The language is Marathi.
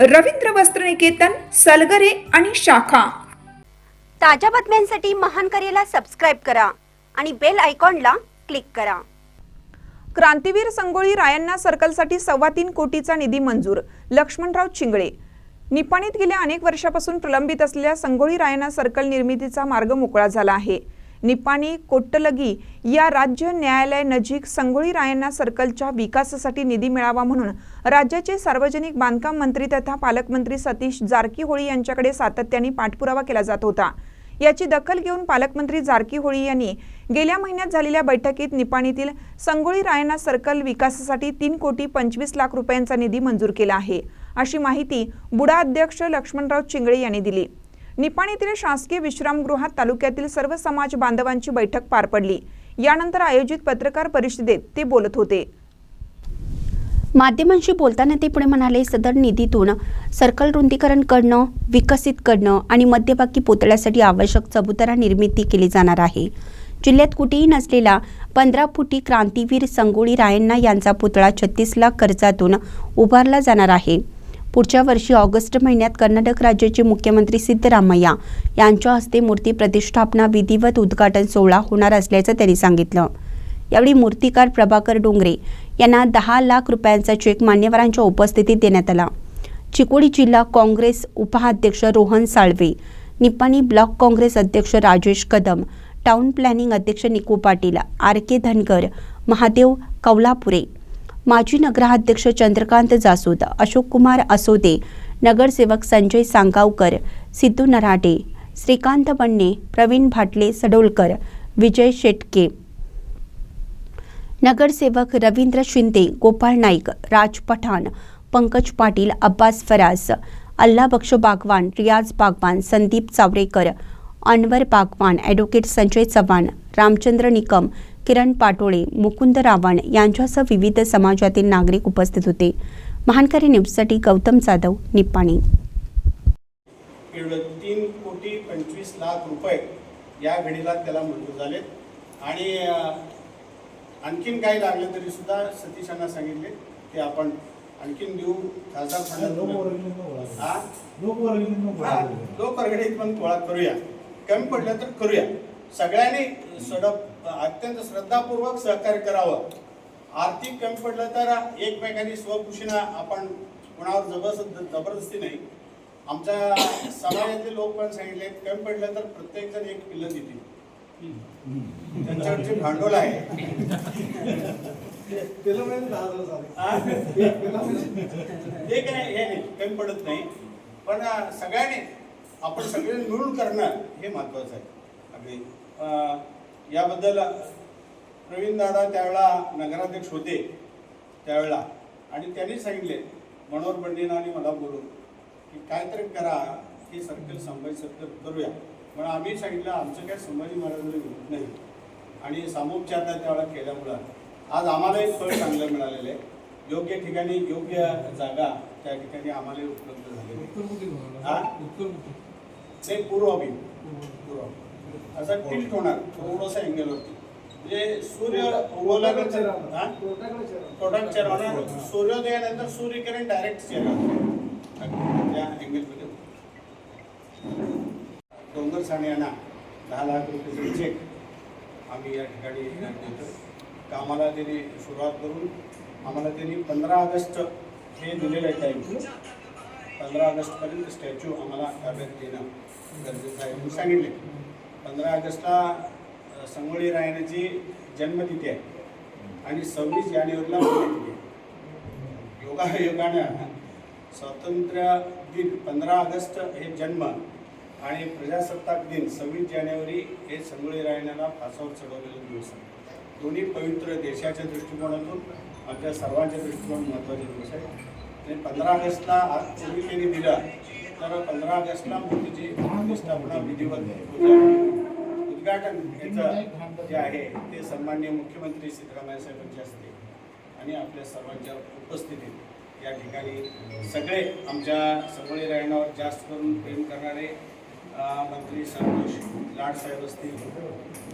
रवींद्र वस्त्रनिकेतन सलगरे आणि शाखा. ताज्या बातम्यांसाठी महान करेला सबस्क्राईब करा आणि बेल आयकॉनला क्लिक करा. क्रांतीवीर संगोळी रायांना सर्कलसाठी सव्वा तीन कोटीचा निधी मंजूर लक्ष्मणराव चिंगळे. निपाणीत गेल्या अनेक वर्षापासून प्रलंबित असलेल्या संगोळी रायांना सर्कल निर्मितीचा मार्ग मोकळा झाला आहे. निपाणी कोट्टलगी या राज्य न्यायालय नजीक संगोळी रायण्णा सर्कलच्या विकासासाठी निधी मिळावा म्हणून राज्याचे सार्वजनिक बांधकाम मंत्री तथा पालकमंत्री सतीश जारकीहोळी यांच्याकडे सातत्याने पाठपुरावा केला जात होता. याची दखल घेऊन पालकमंत्री जारकीहोळी यांनी गेल्या महिन्यात झालेल्या बैठकीत निपाणीतील संगोळी रायना सर्कल विकासासाठी तीन कोटी पंचवीस लाख रुपयांचा निधी मंजूर केला आहे अशी माहिती बुडा अध्यक्ष लक्ष्मणराव चिंगळे यांनी दिली. निपाणीतील शासकीय विश्रामगृहात तालुक्यातील सर्व समाज बांधवांची बैठक पार पडली. यानंतर आयोजित पत्रकार परिषदेत ते बोलत होते. माध्यमांशी बोलताना ते पुढे म्हणाले सदर निधीतून सर्कल रुंदीकरण करणं विकसित करणं आणि मध्यभागी पुतळ्यासाठी आवश्यक चबुतरा निर्मिती केली जाणार आहे. जिल्ह्यात कुठेही नसलेला पंधरा फुटी क्रांतीवीर संगोळी रायण्णा यांचा पुतळा छत्तीस लाख खर्चातून उभारला जाणार आहे. पुढच्या वर्षी ऑगस्ट महिन्यात कर्नाटक राज्याचे मुख्यमंत्री सिद्धरामय्या यांच्या हस्ते मूर्ती प्रतिष्ठापना विधिवत उद्घाटन सोहळा होणार असल्याचं त्यांनी सांगितलं. यावेळी मूर्तिकार प्रभाकर डोंगरे यांना दहा लाख रुपयांचा चेक मान्यवरांच्या उपस्थितीत देण्यात आला. चिकोडी जिल्हा काँग्रेस उपाध्यक्ष रोहन साळवे निपाणी ब्लॉक काँग्रेस अध्यक्ष राजेश कदम टाउन प्लॅनिंग अध्यक्ष निकू पाटील आर के धनगर महादेव कौलापुरे माजी नगराध्यक्ष चंद्रकांत जासूद अशोक कुमार असोदे नगरसेवक संजय सांगावकर सिद्धू नराटे श्रीकांत बन्ने प्रवीण भाटले सडोलकर विजय शेटके. नगरसेवक रवींद्र शिंदे गोपाळ नाईक राज पठाण पंकज पाटील अब्बास फराज अल्लाबक्ष बागवान रियाज बागवान संदीप चावरेकर अनवर बागवान ॲडव्होकेट संजय चव्हाण रामचंद्र निकम किरण पाटोळे मुकुंद रावण यांच्यासह विविध समाजातील नागरिक उपस्थित होते. महानकरी न्यूजसाठी गौतम जाधव निप्पाणी. तीन कोटी पंचवीस लाख रुपये या घडीला त्याला मंजूर झालेत. आणि आणखीन काही लागले तरी सुद्धा सतीशांना सांगितले ते आपण आणखीन देऊ. खासदार लोक वर्गणीत पण थोडा करूया. कमी पडलं तर करूया. सगळ्यांनी सडक अत्यंत श्रद्धापूर्वक सहकार्य करावं. आर्थिक कमी पडलं तर एकमेकांनी स्वखुशीनं आपण कुणावर जबरदस्त जबरदस्ती नाही. आमच्या समाजातले लोक पण सांगितले कमी पडलं तर प्रत्येक जण एक पिल्लं देतील. त्यांच्याकडचे भांडवल आहे. हा? काय हे नाही कमी पडत नाही. पण सगळ्यांनी आपण सगळे मिळून करणं हे महत्वाचं आहे. याबद्दल प्रवीण दादा त्यावेळेला नगराध्यक्ष होते त्यावेळेला आणि त्यांनी सांगितले मनोहर पंडित आणि मला बोलून की काहीतरी करा हे सर्कल संभाजी सर्कल करूया. म्हणून आम्ही सांगितलं आमचं काय संभाजी महाराजांना विरोध नाही. आणि सामोपचार त्यावेळेला केल्यामुळं आज आम्हाला एक फळ चांगलं मिळालेलं आहे. योग्य ठिकाणी योग्य जागा त्या ठिकाणी आम्हाला उपलब्ध झालेली आहे. ते पूर्व अभिन पूर्व असा टिल्ट होणार थोडंसं अँगलवरती म्हणजे सूर्य उगवल्यानंतर? टोटल चेहरा होणार. सूर्योदयानंतर सूर्यकिरण डायरेक्ट चेहरा त्या अँगलमध्ये डोंगर साने यांना दहा लाख रुपयाचे चेक आम्ही या ठिकाणी देतो. कामाला त्यांनी सुरुवात करून आम्हाला त्यांनी पंधरा ऑगस्ट हे दिलेलं आहे टाईम पंधरा ऑगस्टपर्यंत स्टॅच्यू आम्हाला ताब्यात देणं गरजेचं आहे. म्हणून सांगितले. पंधरा ऑगस्टला संगोळी रायनाची जन्मतिथी आहे. आणि सव्वीस जानेवारीला पुण्यतिथी आहे. योगा योगानं स्वातंत्र्य दिन पंधरा ऑगस्ट हे जन्म आणि प्रजासत्ताक दिन सव्वीस जानेवारी हे संगोळी रायनाला फासावर चढवलेले दिवस आहे दोन्ही पवित्र देशाच्या दृष्टिकोनातून आमच्या सर्वांच्या दृष्टिकोन महत्त्वाचे दिवस आहे आणि पंधरा ऑगस्टला आज पूर्वी त्यांनी दिलं तर पंधरा ऑगस्टला मूर्तीची स्थापना विधिवत पूजा उद्घाटन याचं जे आहे ते सन्माननीय मुख्यमंत्री सिद्धरामय्या साहेबांच्या हस्ते आणि आपल्या सर्वांच्या उपस्थितीत या ठिकाणी सगळे आमच्या संगोळी रायणावर जास्त करून प्रेम करणारे मंत्री संतोष लाड साहेब असतील.